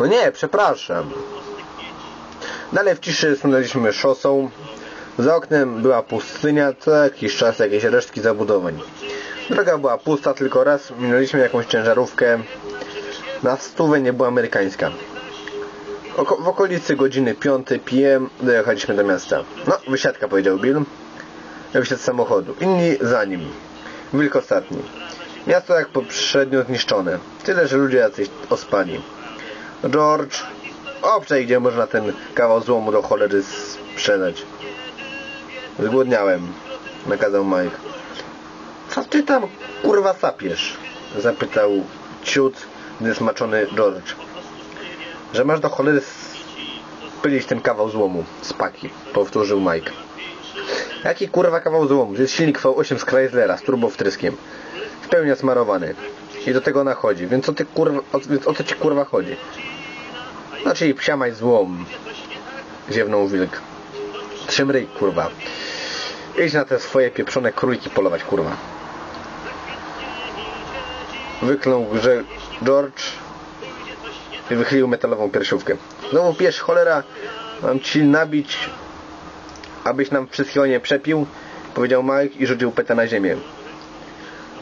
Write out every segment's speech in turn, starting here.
No nie, przepraszam. Dalej w ciszy stanęliśmy szosą. Za oknem była pustynia, co jakiś czas jakieś resztki zabudowań. Droga była pusta, tylko raz minęliśmy jakąś ciężarówkę. Na stówę nie była amerykańska. Oko w okolicy godziny 5 PM dojechaliśmy do miasta. No, wysiadka powiedział Bill. Wysiadł z samochodu. Inni za nim. Wilk ostatni. Miasto jak poprzednio zniszczone. Tyle, że ludzie jacyś ospali. George, obczaj gdzie można ten kawał złomu do cholery sprzedać. Zgłodniałem, nakazał Mike. Co ty tam kurwa sapiesz? Zapytał ciut niesmaczony George. Że masz do cholery spylić ten kawał złomu z paki, powtórzył Mike. Jaki kurwa kawał złomu? To jest silnik V8 z Chryslera z turbowtryskiem. W pełni smarowany. I do tego nachodzi. Więc o, ty kurwa, o, więc o co ci kurwa chodzi? Znaczy psiamaj złom. Ziewnął wilk. Trzym ryj, kurwa. Idź na te swoje pieprzone krójki polować, kurwa. Wyknął grze George i wychylił metalową piersiówkę. Znowu piesz, cholera, mam ci nabić, abyś nam wszystkiego nie przepił, powiedział Mike i rzucił peta na ziemię.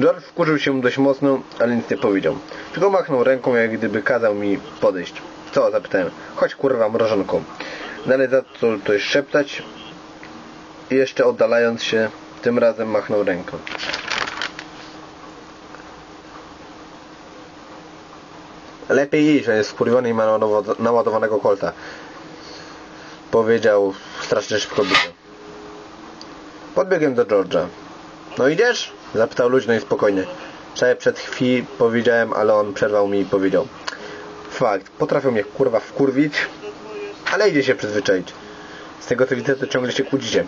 George wkurzył się dość mocno, ale nic nie powiedział. Tylko machnął ręką, jak gdyby kazał mi podejść. Co? zapytałem. Chodź kurwa, mrożonką. Dalej zaczął coś szeptać i jeszcze oddalając się, tym razem machnął ręką. Lepiej iść, on jest wkurwiony i ma naładowanego kolta. Powiedział strasznie szybko. Podbiegłem do George'a. No idziesz? Zapytał luźno i spokojnie. Wczoraj przed chwilą powiedziałem, ale on przerwał mi i powiedział. Fakt, potrafią mnie kurwa wkurwić, ale idzie się przyzwyczaić. Z tego co widzę, to ciągle się kłócicie.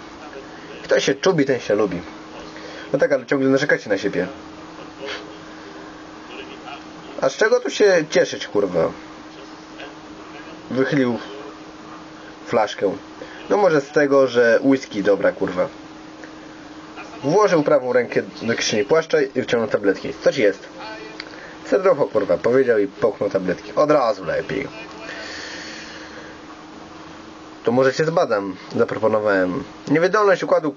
Kto się czubi, ten się lubi. No tak, ale ciągle narzekacie na siebie. A z czego tu się cieszyć, kurwa? Wychylił flaszkę. No może z tego, że whisky dobra, kurwa. Włożył prawą rękę do kieszeni płaszcza i wyciągnął tabletki. Co ci jest? Serducho, kurwa, powiedział i połknął tabletki. Od razu lepiej. To może cię zbadam, zaproponowałem. Niewydolność układu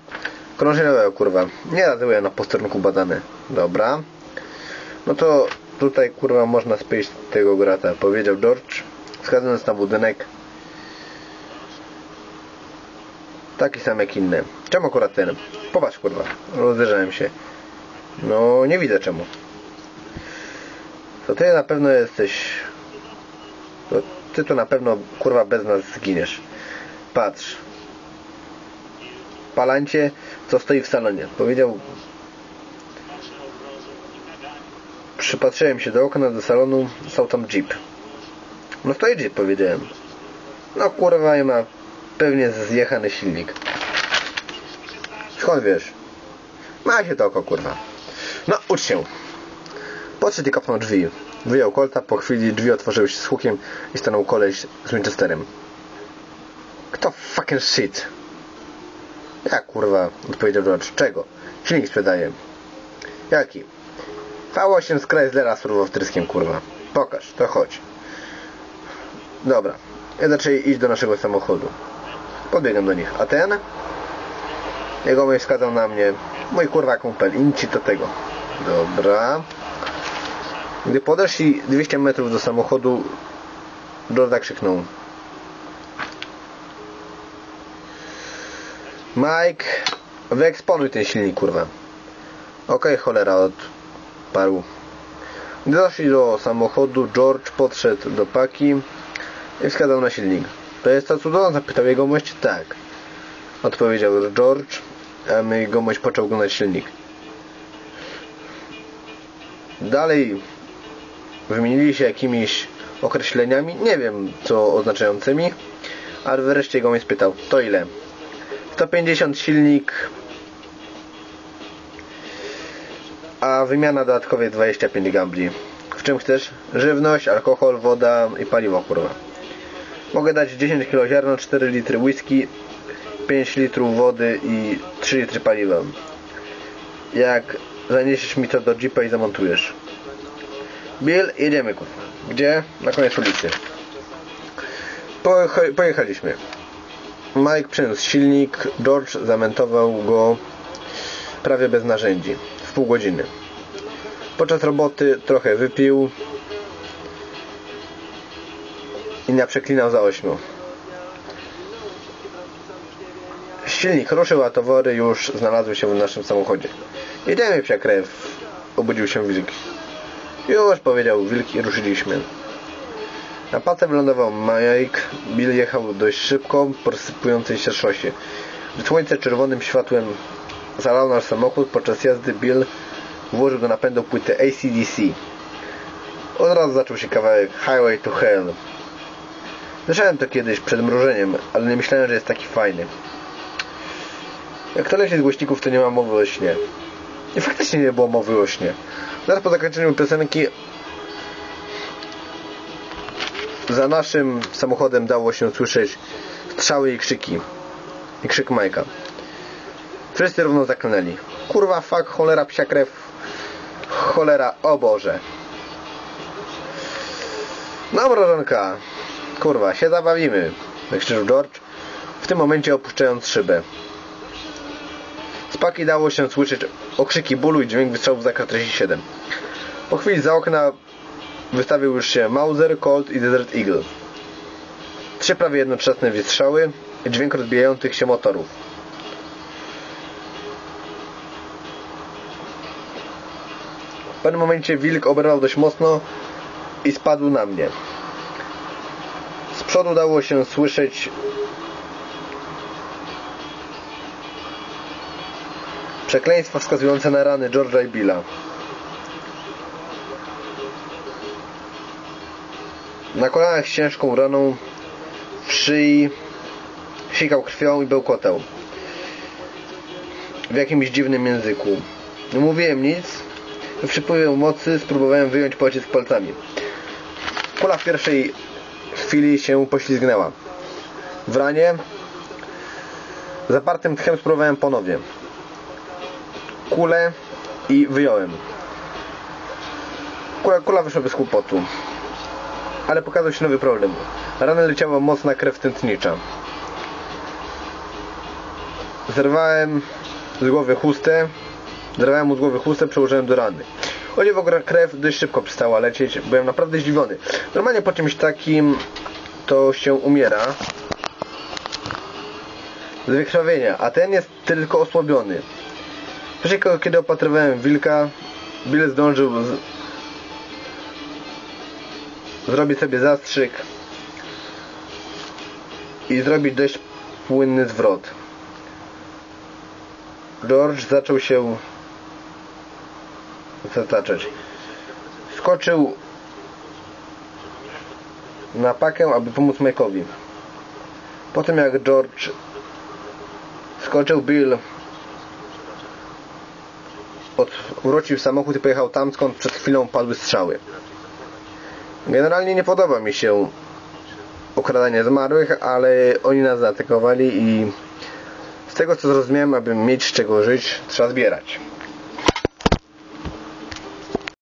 krążeniowego, kurwa. Nie razuję na posterunku badane. Dobra. No to tutaj, kurwa, można spojść tego grata, powiedział George, wskazując na budynek. Taki sam jak inny. Czemu akurat ten? Popatrz, kurwa. Rozejrzałem się. No, nie widzę czemu. To ty na pewno jesteś... To ty to na pewno, kurwa, bez nas zginiesz. Patrz. Palancie, co stoi w salonie. Powiedział... Przypatrzyłem się do okna, do salonu. Stał tam jeep. No stoi jeep, powiedziałem. No kurwa, i ma pewnie zjechany silnik. Skąd wiesz? Ma się to oko, kurwa. No, ucz się. Podszedł i kapnął drzwi. Wyjął kolta, po chwili drzwi otworzyły się z hukiem i stanął koleś z Winchesterem. Kto fucking shit? Jak kurwa? Odpowiedział George. Czego? Silnik sprzedaje. Jaki? V8 z Chryslera z turbotryskiem, kurwa. Pokaż, to chodź. Dobra. Ja zaczęli iść do naszego samochodu. Podbiegam do nich. A ten? Jego mój wskazał na mnie. Mój kurwa kumpel. I nic ci do tego. Dobra. Gdy podeszli 200 metrów do samochodu, Jorda krzyknął. Mike, wyeksponuj ten silnik, kurwa. Okej, okay, cholera, odparł. Gdy doszli do samochodu, George podszedł do paki i wskazał na silnik. To jest ta cudowna? Zapytał jego mość. Tak. Odpowiedział George, a my gomość począł oglądać silnik. Dalej wymienili się jakimiś określeniami, nie wiem co oznaczającymi, ale wreszcie gomość spytał, to ile? 150 silnik, a wymiana dodatkowej 25 gambli. W czym chcesz? Żywność, alkohol, woda i paliwo, kurwa. Mogę dać 10 kg ziarna, 4 litry whisky, 5 litrów wody i 3 litry paliwa. Jak zaniesiesz mi to do jeepa i zamontujesz. Bill, jedziemy kurwa. Gdzie? Na koniec ulicy. Pojecha- Pojechaliśmy. Mike przyniósł silnik, George zamentował go prawie bez narzędzi, w pół godziny. Podczas roboty trochę wypił i nie przeklinał za ośmiu. Silnik ruszył, a towory już znalazły się w naszym samochodzie. Jedziemy psia krew, obudził się wilk. Już powiedział wilk i ruszyliśmy. Na pace wylądował Mike. Bill jechał dość szybko po rozsypującej się szosie. Gdy słońce czerwonym światłem zalało nasz samochód, podczas jazdy Bill włożył do napędu płytę ACDC. Od razu zaczął się kawałek Highway to Hell. Słyszałem to kiedyś przed mrożeniem, ale nie myślałem, że jest taki fajny. Jak to leci z głośników, to nie ma mowy o śnie. I faktycznie nie było mowy o śnie. Zaraz po zakończeniu piosenki za naszym samochodem dało się słyszeć strzały i krzyki. I krzyk Majka. Wszyscy równo zaklnęli. Kurwa, fuck, cholera, psia krew. Cholera, o Boże. No, mrożonka. Kurwa, się zabawimy. Wykrzyczał George, w tym momencie opuszczając szybę. Z paki dało się słyszeć okrzyki bólu i dźwięk wystrzałów z AK-47. Po chwili za okna wystawił już się Mauser, Colt i Desert Eagle. Trzy prawie jednoczesne wystrzały i dźwięk rozbijających się motorów. W pewnym momencie wilk oberwał dość mocno i spadł na mnie. Z przodu dało się słyszeć przekleństwa wskazujące na rany George'a i Billa. Na kolanach z ciężką raną w szyi sikał krwią i bełkotał w jakimś dziwnym języku. Nie mówiłem nic. W przypływie mocy spróbowałem wyjąć pocisk palcami. Kula w pierwszej chwili się poślizgnęła. W ranie zapartym tchem spróbowałem ponownie. Kulę i wyjąłem. Kula, kula wyszła bez kłopotu. Ale pokazał się nowy problem. Rany leciała mocna krew tętnicza. Zerwałem z głowy chustę. Zerwałem mu z głowy chustę, przełożyłem do rany. O dziwo, krew dość szybko przestała lecieć. Byłem naprawdę zdziwiony. Normalnie po czymś takim to się umiera z wykrwawienia, a ten jest tylko osłabiony. Wcześniej, kiedy opatrywałem wilka, Bill zdążył z... zrobić sobie zastrzyk i zrobić dość płynny zwrot. George zaczął się zataczać. Skoczył na pakę, aby pomóc Mike'owi. Potem jak George skoczył, Bill odwrócił samochód i pojechał tam, skąd przed chwilą padły strzały. Generalnie nie podoba mi się okradanie zmarłych, ale oni nas zaatakowali i z tego co zrozumiałem, aby mieć z czego żyć, trzeba zbierać.